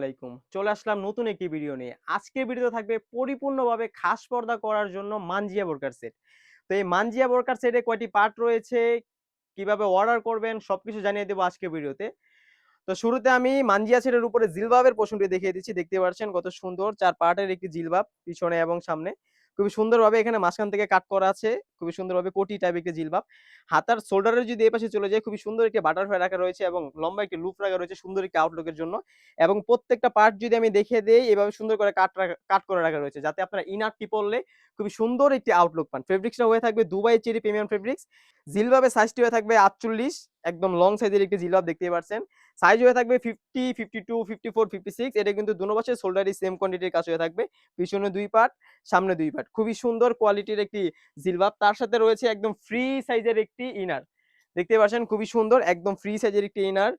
আলাইকুম। চলে আসলাম নতুন একটি ভিডিও নিয়ে। আজকের ভিডিও থাকবে পরিপূর্ণভাবে খাস পর্দা করার জন্য মানজিয়া বোরকার সেট তো এই মানজিয়া বোরকার সেটে কয়টি পার্ট রয়েছে, কীভাবে অর্ডার করবেন, সবকিছু জানিয়ে দেবো আজকের ভিডিওতে তো। শুরুতে আমি মানজিয়া সেটের উপরে জিলবাবের পোষণটি দেখিয়ে দিচ্ছি। দেখতে পাচ্ছেন কত সুন্দর। চার পার্টের একটি জিলবাব, পিছনে এবং সামনে। খুবই সুন্দরভাবে এখানে মাঝখান থেকে কাট করা আছে। খুবই সুন্দরভাবে কোটি টাইপ একটি জিলবাব। হাতার শোল্ডারের যদি এই পাশে চলে যায় খুবই সুন্দর একটি বাটারফ্লাই রাখা রয়েছে এবং লম্বা একটি লুপ রাখা রয়েছে সুন্দর একটি আউটলুকের জন্য। এবং প্রত্যেকটা পার্ট যদি আমি দেখিয়ে দেই, এভাবে সুন্দর করে কাট কাট করে রাখা রয়েছে যাতে আপনারা ইনারটি পরলে খুবই সুন্দর একটি আউটলুক পান। ফেব্রিক্সটা হয়ে থাকবে দুবাই চেরি প্রিমিয়াম ফেব্রিক্স জিলবাবের সাইজটি হয়ে থাকবে আটচল্লিশ। একদম লং সাইজের একটি জিলবাব দেখতে পাচ্ছেন সাইজ হয়ে থাকবে fifty fifty two fifty four fifty six এটা কিন্তু দুনো পাশে শোল্ডারই সেম কোয়ান্টিটির কাজ হয়ে থাকবে। পিছনে দুই পার্ট সামনে দুই পার্ট খুবই সুন্দর কোয়ালিটির একটি জিলবাব তার সাথে রয়েছে একদম ফ্রি সাইজের একটি ইনার দেখতে পাচ্ছেন খুবই সুন্দর, একদম ফ্রি সাইজের একটি ইনার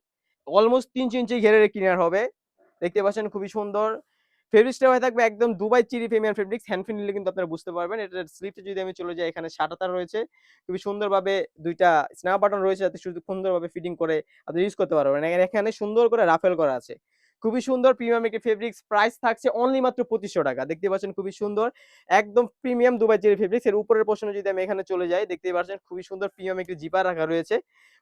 অলমোস্ট তিন ইঞ্চি ঘেরের একটি ইনার হবে। দেখতে পাচ্ছেন খুবই সুন্দর। ফেব্রিক্সটা হয়ে থাকবে একদম Dubai cherry premium fabrics. Hand নিলে কিন্তু আপনারা বুঝতে পারবেন। এটার স্লিপে যদি আমি চলে যাই, এখানে সাটাতার রয়েছে। খুবই সুন্দরভাবে দুইটা স্ন্যাপ বাটন রয়েছে যাতে শুধু সুন্দরভাবে ফিটিং করে আপনি ইউজ করতে পারবেন। এখানে সুন্দর করে রাফেল করা আছে। খুবই সুন্দর প্রিমিয়াম একটি ফেব্রিক্স প্রাইস থাকছে অনলি মাত্র পঁচিশশো টাকা। দেখতে পাচ্ছেন খুবই সুন্দর। একদম প্রিমিয়াম দুবাই চেরি ফেব্রিক্স এর উপরের পোর্শনে যদি আমি এখানে চলে যাই দেখতে পাচ্ছেন খুবই সুন্দর প্রিমিয়াম একটি জিপার রাখা রয়েছে।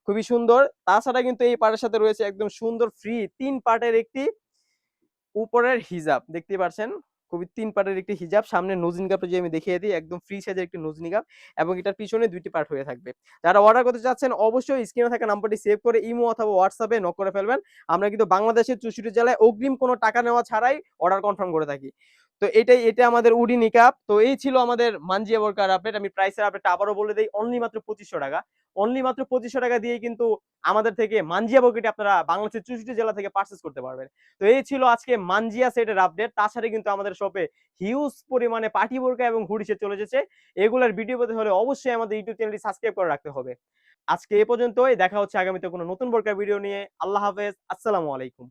খুবই সুন্দর। তাছাড়া কিন্তু এই পার্টের সাথে রয়েছে একদম সুন্দর ফ্রি তিন পার্টের একটি উপরের হিজাব দেখতে পাচ্ছেন খুবই তিন পার্টের একটি হিজাব, সামনে নজিন কাপটা যে আমি দেখিয়ে দিই, একদম ফ্রি সাইজের একটি নজনি কাপ এবং এটার পিছনে দুইটি পার্ট হয়ে থাকবে। যারা অর্ডার করতে চাচ্ছেন, অবশ্যই স্ক্রিনে থাকা নাম্বারটি সেভ করে ইমো অথবা হোয়াটসঅ্যাপে নক করে ফেলবেন। আমরা কিন্তু বাংলাদেশের চুষুটি জেলায় অগ্রিম কোনো টাকা নেওয়া ছাড়াই অর্ডার কনফার্ম করে থাকি। তো এটাই, এটা আমাদের উডি নিকাপ তো এই ছিল আমাদের মানজিয়া ওয়ার্কার আপডেট আমি প্রাইসের আপডেটটা আবারও বলে দিই অনলি মাত্র পঁচিশশো টাকা। অনলি মাত্র পঁচিশশো টাকা দিয়ে কিন্তু আমাদের থেকে মানজিয়া বকেটে আপনারা বাংলাদেশের চৌষট্টি জেলা থেকে পার্চেস করতে পারবেন। তো এই ছিল আজকে মানজিয়া সেটের আপডেট তাছাড়া কিন্তু আমাদের শপে হিউজ পরিমাণে পার্টি বোরকা এবং হুডিসে চলে এসেছে। এগুলোর ভিডিও পেতে হলে অবশ্যই আমাদের ইউটিউব চ্যানেলটি সাবস্ক্রাইব করে রাখতে হবে। আজকে এ পর্যন্তই। দেখা হচ্ছে আগামীতে কোনো নতুন বোরকা ভিডিও নিয়ে। আল্লাহ হাফেজ। আসসালামু আলাইকুম।